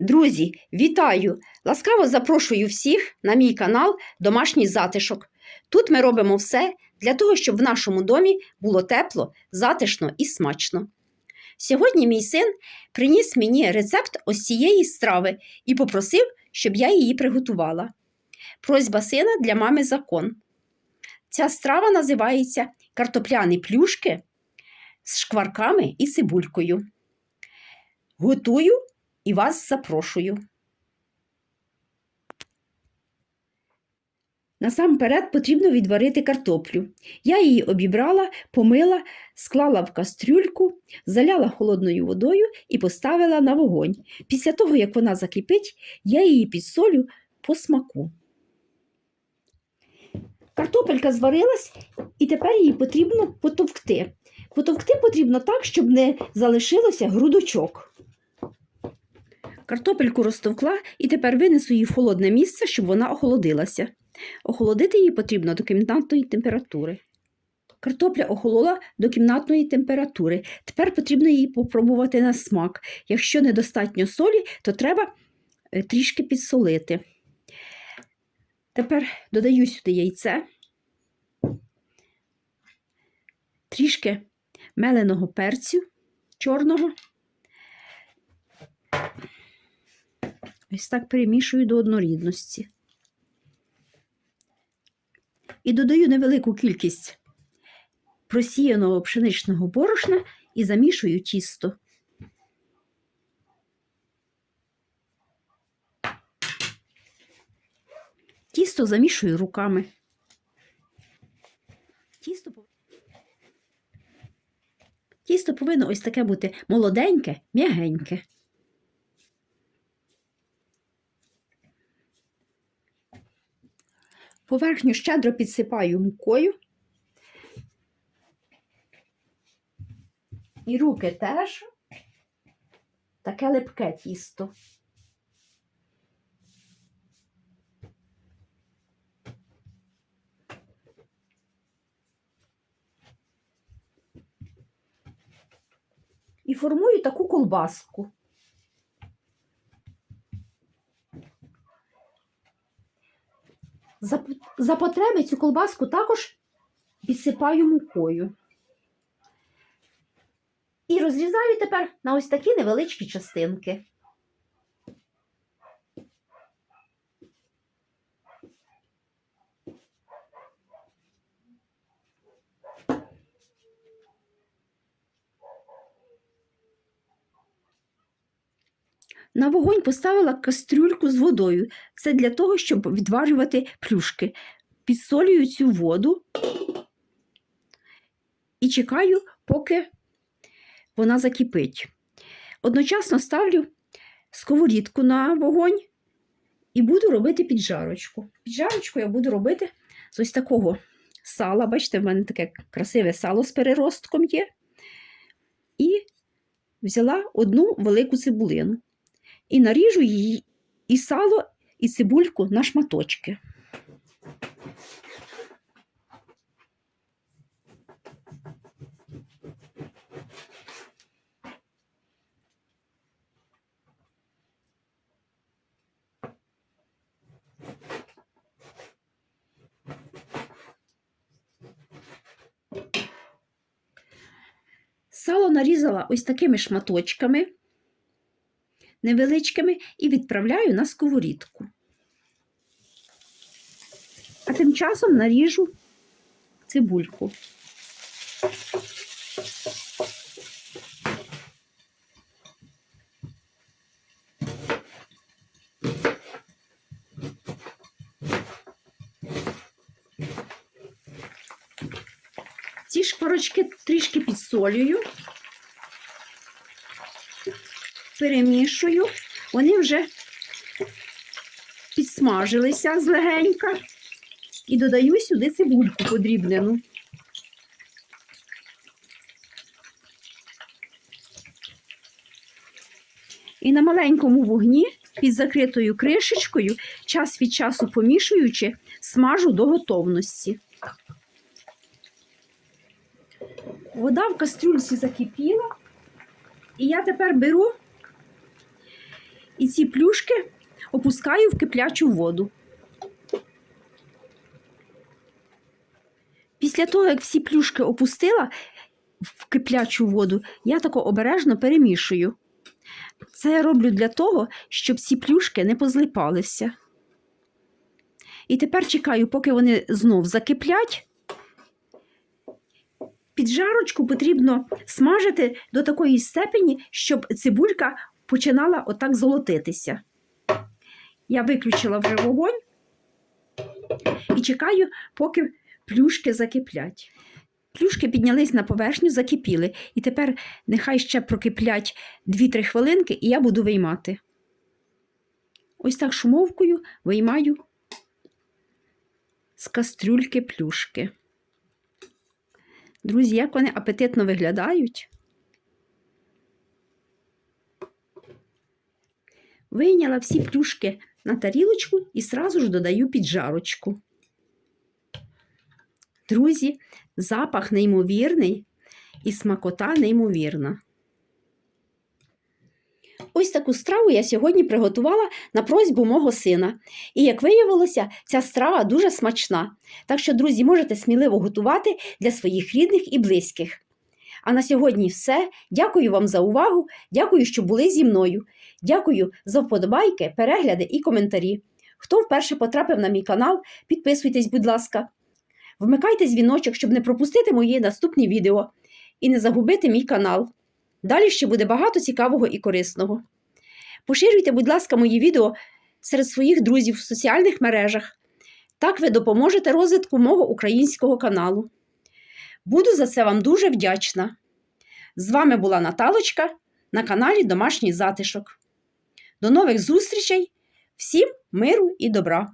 Друзі, вітаю! Ласкаво запрошую всіх на мій канал Домашній затишок. Тут ми робимо все для того, щоб в нашому домі було тепло, затишно і смачно. Сьогодні мій син приніс мені рецепт ось цієї страви і попросив, щоб я її приготувала. Просьба сина для мами закон. Ця страва називається картопляні плюшки з шкварками і цибулькою. Готую і вас запрошую. Насамперед потрібно відварити картоплю. Я її обібрала, помила, склала в кастрюльку, заляла холодною водою і поставила на вогонь. Після того, як вона закипить, я її підсолю по смаку. Картопелька зварилась, і тепер її потрібно потовкти. Потовкти потрібно так, щоб не залишилося грудочок. Картопельку розтовкла і тепер винесу її в холодне місце, щоб вона охолодилася. Охолодити її потрібно до кімнатної температури. Картопля охолола до кімнатної температури. Тепер потрібно її попробувати на смак. Якщо недостатньо солі, то треба е, трішки підсолити. Тепер додаю сюди яйце, трішки меленого перцю чорного. Ось так перемішую до однорідності. І додаю невелику кількість просіяного пшеничного борошна і замішую тісто. Тісто замішую руками. Тісто, Тісто повинно ось таке бути молоденьке, м'ягеньке. Поверхню щедро підсипаю мукою. І руки теж таке липке тісто. І формую таку колбаску. За, за потреби цю колбаску також підсипаю мукою. І розрізаю тепер на ось такі невеличкі частинки. На вогонь поставила кастрюльку з водою. Це для того, щоб відварювати плюшки. Підсолюю цю воду і чекаю, поки вона закипить. Одночасно ставлю сковорідку на вогонь і буду робити піджарочку. Піджарочку я буду робити з ось такого сала. Бачите, в мене таке красиве сало з переростком є. І взяла одну велику цибулину і наріжу її і сало, і цибульку на шматочки. Сало нарізала ось такими шматочками невеличкими і відправляю на сковорідку. А тим часом наріжу цибульку. Ці шкварочки трішки підсолюю перемішую, вони вже підсмажилися злегенька. І додаю сюди цибульку подрібнену. І на маленькому вогні під закритою кришечкою, час від часу помішуючи, смажу до готовності. Вода в кастрюльці закипіла, і я тепер беру І ці плюшки опускаю в киплячу воду. Після того, як всі плюшки опустила в киплячу воду, я тако обережно перемішую. Це я роблю для того, щоб ці плюшки не позлипалися. І тепер чекаю, поки вони знов закиплять. Піджарочку потрібно смажити до такої степені, щоб цибулька починала отак золотитися. Я виключила вже вогонь і чекаю, поки плюшки закиплять. Плюшки піднялись на поверхню, закипіли, і тепер нехай ще прокиплять 2-3 хвилинки, і я буду виймати. Ось так шумовкою виймаю з кастрюльки плюшки. Друзі, як вони апетитно виглядають. Вийняла всі плюшки на тарілочку і сразу ж додаю піджарочку. Друзі, запах неймовірний і смакота неймовірна. Ось таку страву я сьогодні приготувала на просьбу мого сина. І, як виявилося, ця страва дуже смачна. Так що, друзі, можете сміливо готувати для своїх рідних і близьких. А на сьогодні все. Дякую вам за увагу. Дякую, що були зі мною. Дякую за вподобайки, перегляди і коментарі. Хто вперше потрапив на мій канал, підписуйтесь, будь ласка. Вмикайте дзвіночок, щоб не пропустити мої наступні відео і не загубити мій канал. Далі ще буде багато цікавого і корисного. Поширюйте, будь ласка, мої відео серед своїх друзів в соціальних мережах. Так ви допоможете розвитку мого українського каналу. Буду за це вам дуже вдячна. З вами була Наталочка на каналі Домашній Затишок. До нових зустрічей! Всім миру і добра!